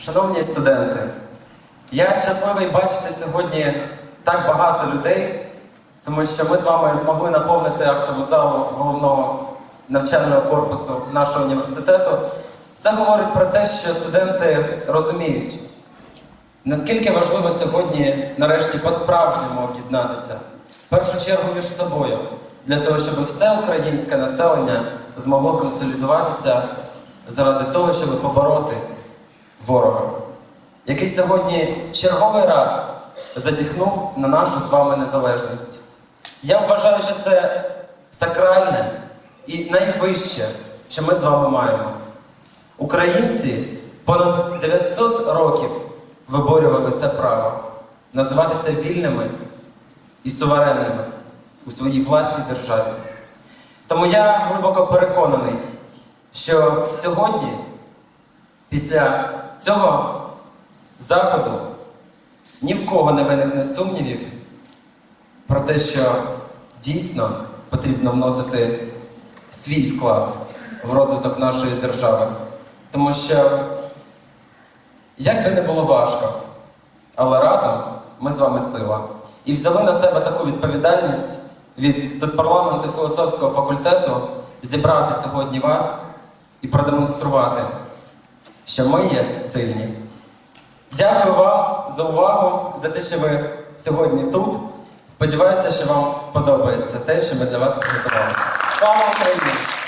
Шановні студенти, я щасливий бачити сьогодні так багато людей, тому що ми з вами змогли наповнити актову залу головного навчального корпусу нашого університету. Це говорить про те, що студенти розуміють, наскільки важливо сьогодні нарешті по-справжньому об'єднатися. В першу чергу між собою, для того, щоб все українське населення змогло консолідуватися заради того, щоб побороти ворога, який сьогодні черговий раз зазіхнув на нашу з вами незалежність. Я вважаю, що це сакральне і найвище, що ми з вами маємо. Українці понад 900 років виборювали це право називатися вільними і суверенними у своїй власній державі. Тому я глибоко переконаний, що сьогодні, після цього заходу, ні в кого не виникне сумнівів про те, що дійсно потрібно вносити свій вклад в розвиток нашої держави. Тому що, як би не було важко, але разом ми з вами сила. І взяли на себе таку відповідальність від студпарламенту філософського факультету зібрати сьогодні вас і продемонструвати, що ми є сильні. Дякую вам за увагу, за те, що ви сьогодні тут. Сподіваюся, що вам сподобається те, що ми для вас приготували. Слава Україні!